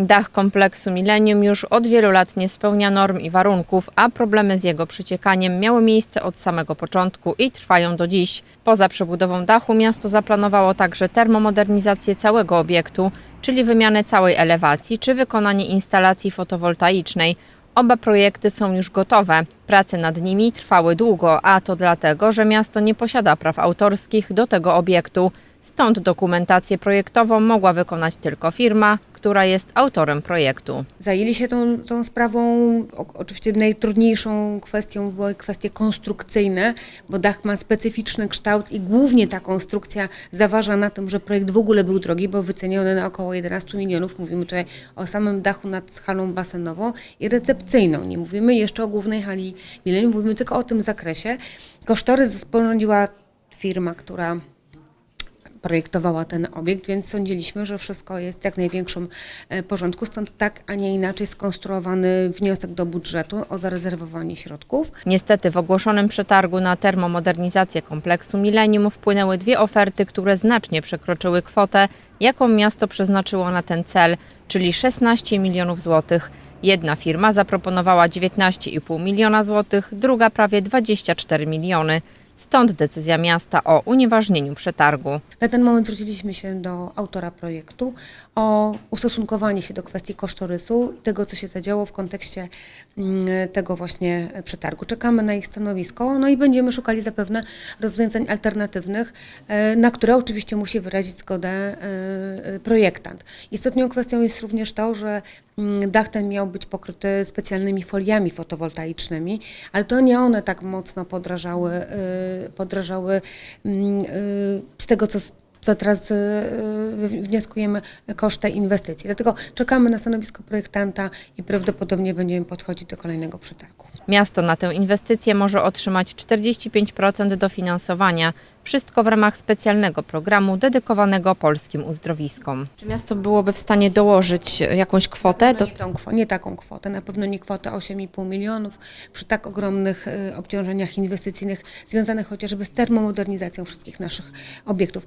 Dach kompleksu Millennium już od wielu lat nie spełnia norm i warunków, a problemy z jego przeciekaniem miały miejsce od samego początku i trwają do dziś. Poza przebudową dachu miasto zaplanowało także termomodernizację całego obiektu, czyli wymianę całej elewacji czy wykonanie instalacji fotowoltaicznej. Oba projekty są już gotowe. Prace nad nimi trwały długo, a to dlatego, że miasto nie posiada praw autorskich do tego obiektu. Stąd dokumentację projektową mogła wykonać tylko firma, która jest autorem projektu. Zajęli się tą, tą sprawą. Oczywiście najtrudniejszą kwestią były kwestie konstrukcyjne, bo dach ma specyficzny kształt i głównie ta konstrukcja zaważa na tym, że projekt w ogóle był drogi, bo wyceniony na około 11 milionów. Mówimy tutaj o samym dachu nad halą basenową i recepcyjną. Nie mówimy jeszcze o głównej hali Millennium, mówimy tylko o tym zakresie. Kosztorys sporządziła firma, która projektowała ten obiekt, więc sądziliśmy, że wszystko jest jak największym e, porządku. Stąd tak, a nie inaczej skonstruowany wniosek do budżetu o zarezerwowanie środków. Niestety w ogłoszonym przetargu na termomodernizację kompleksu Millennium wpłynęły dwie oferty, które znacznie przekroczyły kwotę, jaką miasto przeznaczyło na ten cel, czyli 16 milionów złotych. Jedna firma zaproponowała 19,5 miliona złotych, druga prawie 24 miliony. Stąd decyzja miasta o unieważnieniu przetargu. Na ten moment zwróciliśmy się do autora projektu o ustosunkowanie się do kwestii kosztorysu i tego, co się zadziało w kontekście mm, tego właśnie przetargu. Czekamy na ich stanowisko, no i będziemy szukali zapewne rozwiązań alternatywnych, e, na które oczywiście musi wyrazić zgodę e, e, projektant. Istotną kwestią jest również to, że mm, dach ten miał być pokryty specjalnymi foliami fotowoltaicznymi, ale to nie one tak mocno podrażały, podrażały mm, e, z tego, co co teraz e, wnioskujemy koszt tej inwestycji. Dlatego czekamy na stanowisko projektanta i prawdopodobnie będziemy podchodzić do kolejnego przetargu. Miasto na tę inwestycję może otrzymać 45% dofinansowania. Wszystko w ramach specjalnego programu dedykowanego polskim uzdrowiskom. Czy miasto byłoby w stanie dołożyć jakąś kwotę? Do... Nie, tą, kwo- nie taką kwotę, na pewno nie kwotę 8,5 milionów przy tak ogromnych e, obciążeniach inwestycyjnych związanych chociażby z termomodernizacją wszystkich naszych obiektów.